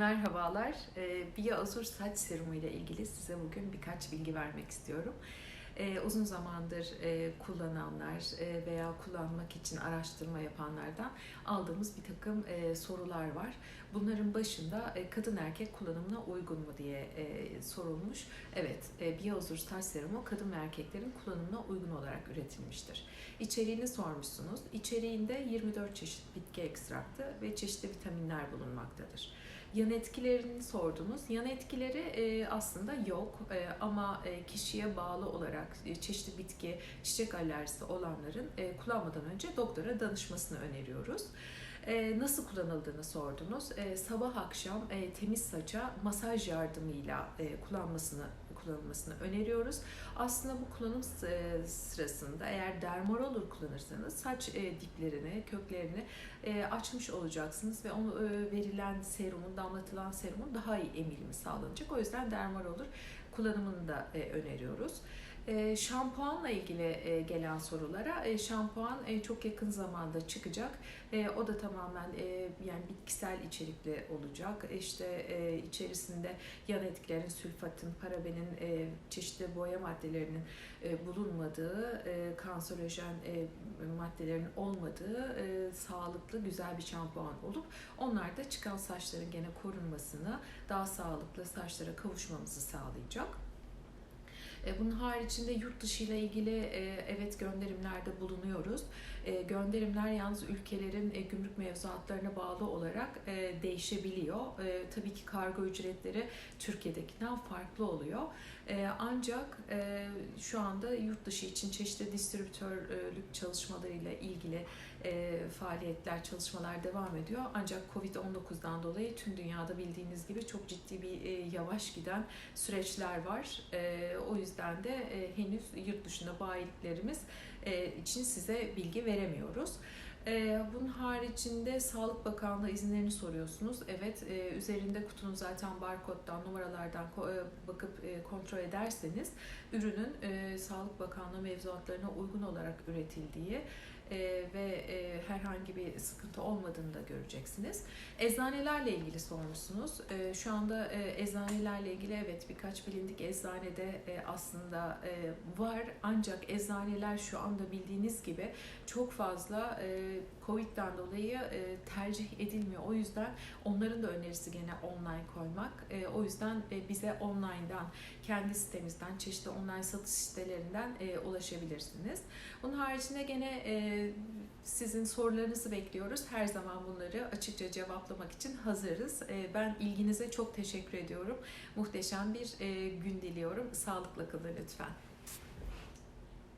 Merhabalar. Ee, Bia Azur saç serumu ile ilgili size bugün birkaç bilgi vermek istiyorum. Ee, uzun zamandır e, kullananlar e, veya kullanmak için araştırma yapanlardan aldığımız bir takım e, sorular var. Bunların başında e, kadın erkek kullanımına uygun mu diye e, sorulmuş. Evet, e, saç serumu kadın ve erkeklerin kullanımına uygun olarak üretilmiştir. İçeriğini sormuşsunuz. İçeriğinde 24 çeşit bitki ekstraktı ve çeşitli vitaminler bulunmaktadır. Yan etkilerini sordunuz. Yan etkileri e, aslında yok e, ama e, kişiye bağlı olarak çeşitli bitki, çiçek alerjisi olanların kullanmadan önce doktora danışmasını öneriyoruz. Nasıl kullanıldığını sordunuz. Sabah akşam temiz saça masaj yardımıyla e, kullanmasını kullanılmasını öneriyoruz. Aslında bu kullanım e, sırasında eğer dermarolur kullanırsanız saç e, diplerini, köklerini e, açmış olacaksınız ve onu verilen serumun, damlatılan serumun daha iyi emilimi sağlanacak. O yüzden dermarolur kullanımını da öneriyoruz. E, şampuanla ilgili e, gelen sorulara e, şampuan e, çok yakın zamanda çıkacak. O da tamamen yani bitkisel içerikli olacak. İşte içerisinde yan etkilerin, sülfatın, parabenin, çeşitli boya maddelerinin bulunmadığı, kanserojen maddelerin olmadığı sağlıklı güzel bir şampuan olup onlar da çıkan saçların gene korunmasını, daha sağlıklı saçlara kavuşmamızı sağlayacak. E, Bunun haricinde yurt dışı ile ilgili e, evet gönderimlerde bulunuyoruz. E, Gönderimler yalnız ülkelerin e, gümrük mevzuatlarına bağlı olarak e, değişebiliyor. Tabii ki kargo ücretleri Türkiye'dekinden farklı oluyor. Ancak şu anda yurt dışı için çeşitli distribütörlük çalışmalarıyla ilgili faaliyetler, çalışmalar devam ediyor. Ancak Covid-19'dan dolayı tüm dünyada bildiğiniz gibi çok ciddi bir yavaş giden süreçler var. O yüzden de henüz yurt dışında bayiliklerimiz e, için size bilgi veremiyoruz. E, bunun haricinde Sağlık Bakanlığı izinlerini soruyorsunuz. Evet, e, üzerinde kutunun zaten barkoddan, numaralardan e, bakıp kontrol ederseniz ürünün Sağlık Bakanlığı mevzuatlarına uygun olarak üretildiği e, ve e, herhangi bir sıkıntı olmadığını da göreceksiniz. Eczanelerle ilgili sormuşsunuz. E, şu anda e, eczanelerle ilgili evet birkaç bilindik eczanede aslında var ancak eczaneler şu anda bildiğiniz gibi çok fazla e, Covid'den dolayı tercih edilmiyor. O yüzden onların da önerisi gene online koymak. O yüzden bize online'dan, kendi sitemizden, çeşitli online satış sitelerinden ulaşabilirsiniz. Bunun haricinde gene sizin sorularınızı bekliyoruz. Her zaman bunları açıkça cevaplamak için hazırız. E, ben ilginize çok teşekkür ediyorum. Muhteşem bir e, gün diliyorum. Sağlıkla kalın lütfen.